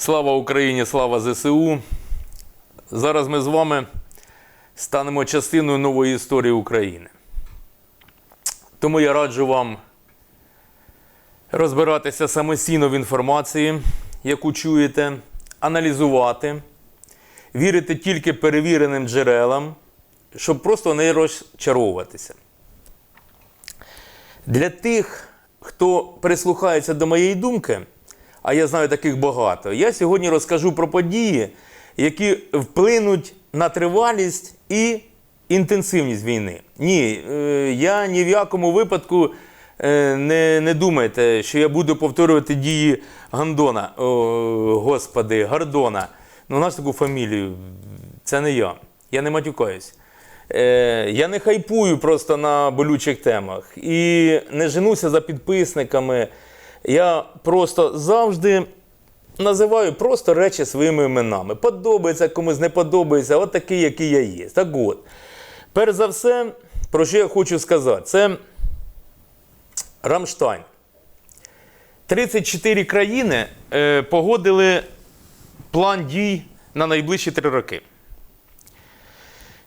Слава Україні, слава ЗСУ. Зараз ми з вами станемо частиною нової історії України. Тому я раджу вам розбиратися самостійно в інформації, яку чуєте, аналізувати, вірити тільки перевіреним джерелам, щоб просто не розчаровуватися. Для тих, хто прислухається до моєї думки, а я знаю таких багато, я сьогодні розкажу про події, які вплинуть на тривалість і інтенсивність війни. Ні, е, я ні в якому випадку е, не, не думайте, що я буду повторювати дії Гандона, о, господи, Гордона. Ну, наш таку фамілію, це не я. Я не матюкаюсь. Е, я не хайпую просто на болючих темах і не женуся за підписниками. Я просто завжди називаю просто речі своїми іменами. Подобається комусь, не подобається, от такий, який я є. Так от, перш за все, про що я хочу сказати, це Рамштайн. 34 країни е, погодили план дій на найближчі три роки.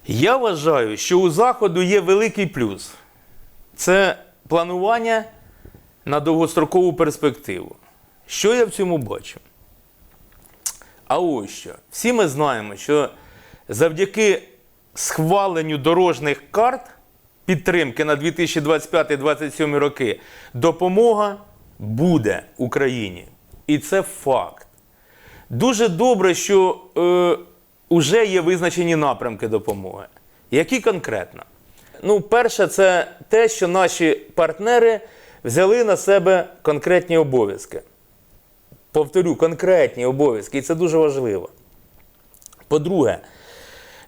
Я вважаю, що у Заходу є великий плюс. Це планування на довгострокову перспективу. Що я в цьому бачу? А ось що. Всі ми знаємо, що завдяки схваленню дорожніх карт підтримки на 2025-2027 роки допомога буде Україні. І це факт. Дуже добре, що е, вже є визначені напрямки допомоги. Які конкретно? Ну, перше, це те, що наші партнери взяли на себе конкретні обов'язки. Повторю, конкретні обов'язки, і це дуже важливо. По-друге,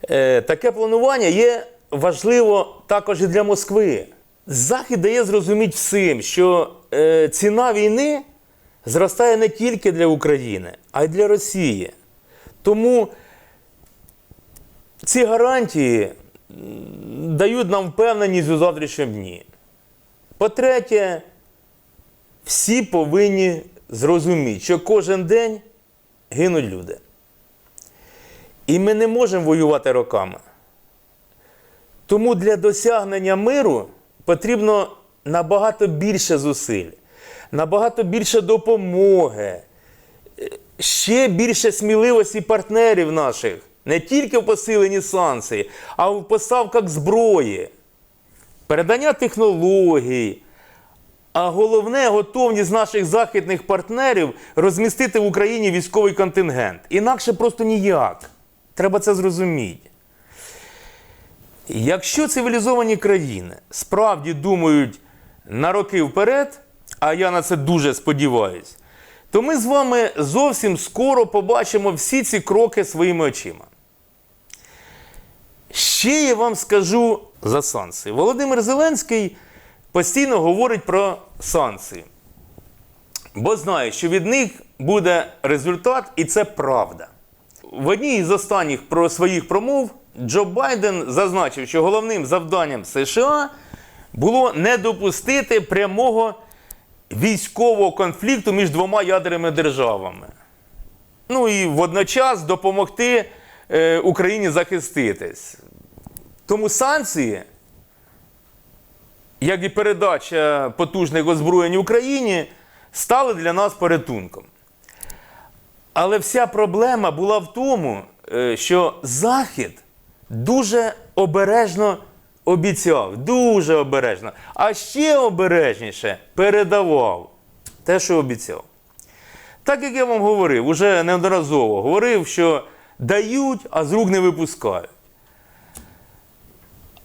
е, таке планування є важливо також і для Москви. Захід дає зрозуміти всім, що е, ціна війни зростає не тільки для України, а й для Росії. Тому ці гарантії дають нам впевненість у завтрашньому дні. По-третє, всі повинні зрозуміти, що кожен день гинуть люди. І ми не можемо воювати роками. Тому для досягнення миру потрібно набагато більше зусиль, набагато більше допомоги, ще більше сміливості партнерів наших, не тільки в посиленні санкцій, а в поставках зброї, передання технологій. А головне, готовність наших західних партнерів розмістити в Україні військовий контингент. Інакше просто ніяк. Треба це зрозуміти. Якщо цивілізовані країни справді думають на роки вперед, а я на це дуже сподіваюся, то ми з вами зовсім скоро побачимо всі ці кроки своїми очима. Ще я вам скажу за санкції. Володимир Зеленський постійно говорить про санкції, бо знає, що від них буде результат, і це правда. В одній із останніх про своїх промов Джо Байден зазначив, що головним завданням США було не допустити прямого військового конфлікту між двома ядерними державами. Ну і водночас допомогти е, Україні захиститись. Тому санкції, як і передача потужних озброєнь Україні, стали для нас порятунком. Але вся проблема була в тому, е, що Захід дуже обережно обіцяв, дуже обережно, а ще обережніше передавав те, що обіцяв. Так як я вам говорив, уже неодноразово говорив, що дають, а з рук не випускають.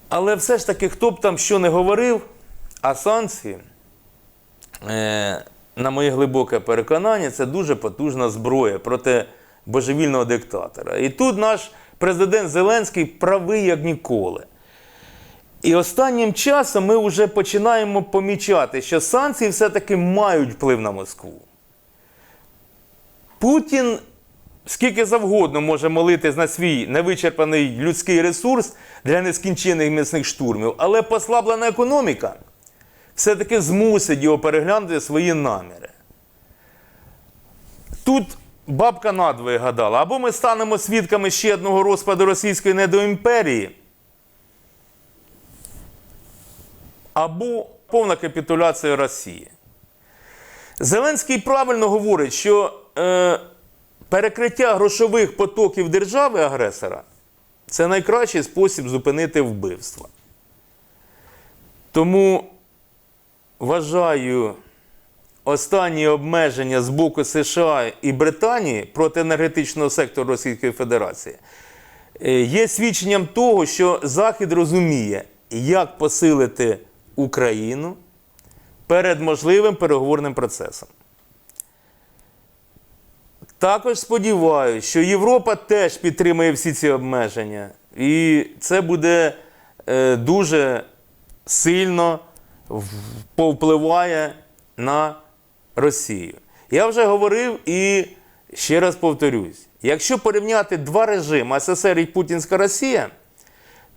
Але все ж таки, хто б там що не говорив, а санкції, е, на моє глибоке переконання, це дуже потужна зброя проти божевільного диктатора. І тут наш президент Зеленський правий як ніколи. І останнім часом ми вже починаємо помічати, що санкції все-таки мають вплив на Москву. Путін скільки завгодно може молитись на свій невичерпаний людський ресурс для нескінчених м'ясних штурмів, але послаблена економіка все-таки змусить його переглянути свої наміри. Тут бабка надвоє гадала, або ми станемо свідками ще одного розпаду російської недоімперії, або повна капітуляція Росії. Зеленський правильно говорить, що е, перекриття грошових потоків держави-агресора це найкращий спосіб зупинити вбивства. Тому вважаю останні обмеження з боку США і Британії проти енергетичного сектору Російської Федерації е, є свідченням того, що Захід розуміє, як посилити Україну перед можливим переговорним процесом. Також сподіваюся, що Європа теж підтримує всі ці обмеження, і це буде е, дуже сильно повпливає на Росію. Я вже говорив і ще раз повторюсь: якщо порівняти два режими СССР і Путінська Росія,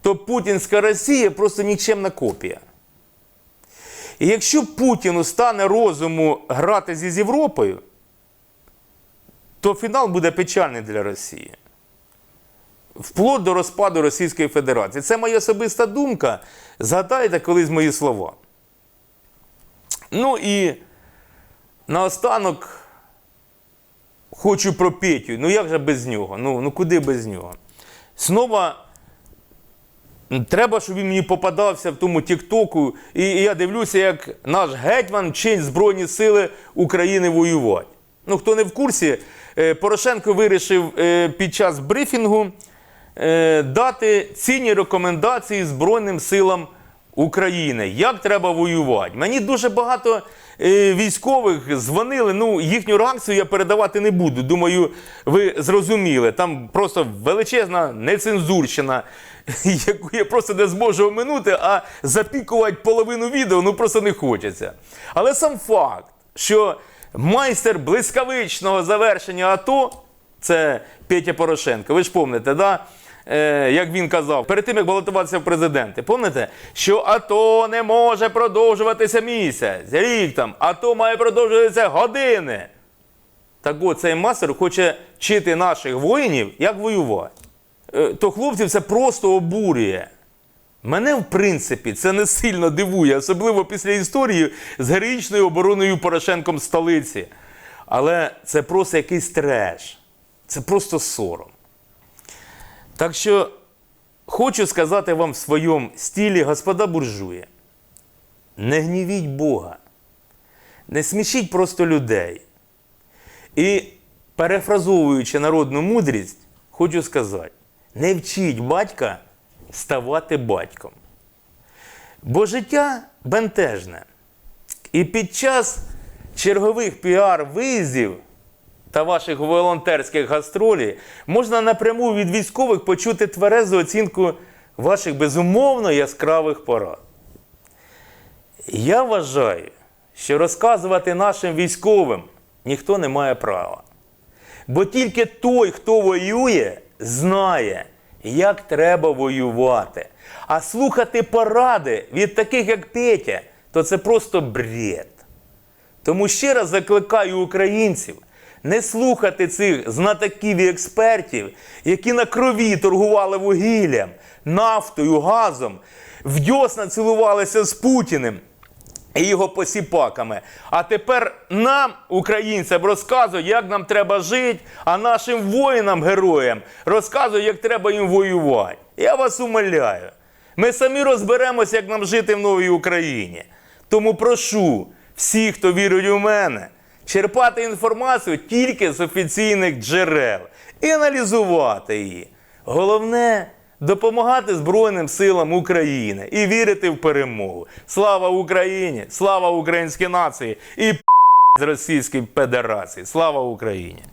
то Путінська Росія просто нікчемна копія. І якщо Путіну стане розуму грати з Європою, то фінал буде печальний для Росії. Вплоть до розпаду Російської Федерації. Це моя особиста думка. Згадайте колись мої слова. Ну і наостанок хочу про Петю. Ну як же без нього? Ну, ну куди без нього? Знову треба, щоб він мені попадався в тому Тіктоку. І, я дивлюся, як наш гетьман вчить Збройні Сили України воювати. Ну, хто не в курсі, Порошенко вирішив е, під час брифінгу е, дати цінні рекомендації Збройним силам України, як треба воювати. Мені дуже багато е, військових дзвонили. Ну, їхню реакцію я передавати не буду. Думаю, ви зрозуміли. Там просто величезна нецензурщина, яку я просто не зможу оминути, а запікувати половину відео ну просто не хочеться. Але сам факт, що майстер блискавичного завершення АТО це Петя Порошенко. Ви ж пам'ятаєте, да? Е, як він казав, перед тим як балотуватися в президенти, пам'ятаєте, що АТО не може продовжуватися місяць, рік там, АТО має продовжуватися години. Так от цей мастер хоче вчити наших воїнів, як воювати. Е, То хлопців це просто обурює. Мене, в принципі, це не сильно дивує, особливо після історії з героїчною обороною Порошенком столиці. Але це просто якийсь треш. Це просто сором. Так що хочу сказати вам в своєму стилі, господа буржуї, не гнівіть Бога, не смішіть просто людей. І перефразовуючи народну мудрість, хочу сказати: не вчіть батька ставати батьком. Бо життя бентежне. І під час чергових піар-виїздів та ваших волонтерських гастролей можна напряму від військових почути тверезу оцінку ваших безумовно яскравих порад. Я вважаю, що розказувати нашим військовим ніхто не має права. Бо тільки той, хто воює, знає, як треба воювати. А слухати поради від таких, як Петя, то це просто бред. Тому ще раз закликаю українців не слухати цих знатоків і експертів, які на крові торгували вугіллям, нафтою, газом, вдьосна цілувалися з Путіним і його посіпаками. А тепер нам, українцям, розказують, як нам треба жити, а нашим воїнам, героям розказують, як треба їм воювати. Я вас умоляю. Ми самі розберемося, як нам жити в новій Україні. Тому прошу всіх, хто вірить у мене, черпати інформацію тільки з офіційних джерел і аналізувати її. Головне допомагати Збройним силам України і вірити в перемогу. Слава Україні! Слава українській нації і з Російської Федерації! Слава Україні!